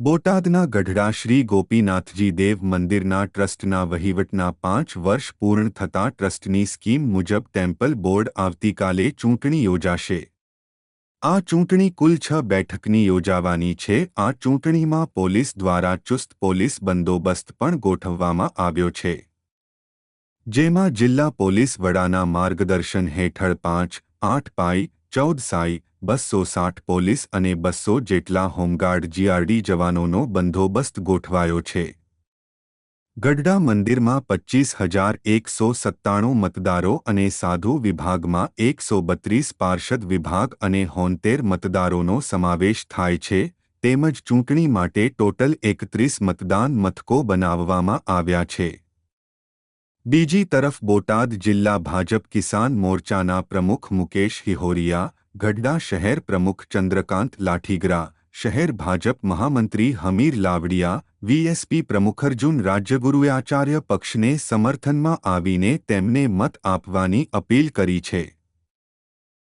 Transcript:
બોટાદના ગઢડા શ્રી ગોપીનાથજી દેવ મંદિરના ટ્રસ્ટના વહીવટના પાંચ વર્ષ પૂર્ણ થતાં ટ્રસ્ટની સ્કીમ મુજબ ટેમ્પલ બોર્ડ આવતીકાલે ચૂંટણી યોજાશે. આ ચૂંટણી કુલ છ બેઠકની યોજાવાની છે. આ ચૂંટણીમાં પોલીસ દ્વારા ચુસ્ત પોલીસ બંદોબસ્ત પણ ગોઠવવામાં આવ્યો છે. જેમાં જિલ્લા પોલીસ વડાના માર્ગદર્શન હેઠળ પાંચ, આઠ પાઈ ચૌદ સાઈ બસો સાઠ પોલીસ અને બસો જેટલા હોમગાર્ડ જીઆરડી જવાનોનો બંદોબસ્ત ગોઠવાયો છે. ગઢડા મંદિરમાં પચ્ચીસ હજાર એકસો સત્તાણું મતદારો અને સાધુ વિભાગમાં એકસો બત્રીસ પાર્ષદ વિભાગ અને હોનતેર મતદારોનો સમાવેશ થાય છે, તેમજ ચૂંટણી માટે ટોટલ એકત્રીસ મતદાન મથકો બનાવવામાં આવ્યા છે. બીજી તરફ બોટાદ જિલ્લા ભાજપ કિસાન મોરચાના પ્રમુખ મુકેશ હિહોરિયા, ગઢડા શહેર પ્રમુખ ચંદ્રકાંત લાઠીગરા, શહેર ભાજપ મહામંત્રી હમીર લાવડિયા, વીએસપી પ્રમુખ અર્જુન રાજ્યગુરુએ આચાર્ય પક્ષને સમર્થનમાં આવીને તેમને મત આપવાની અપીલ કરી છે.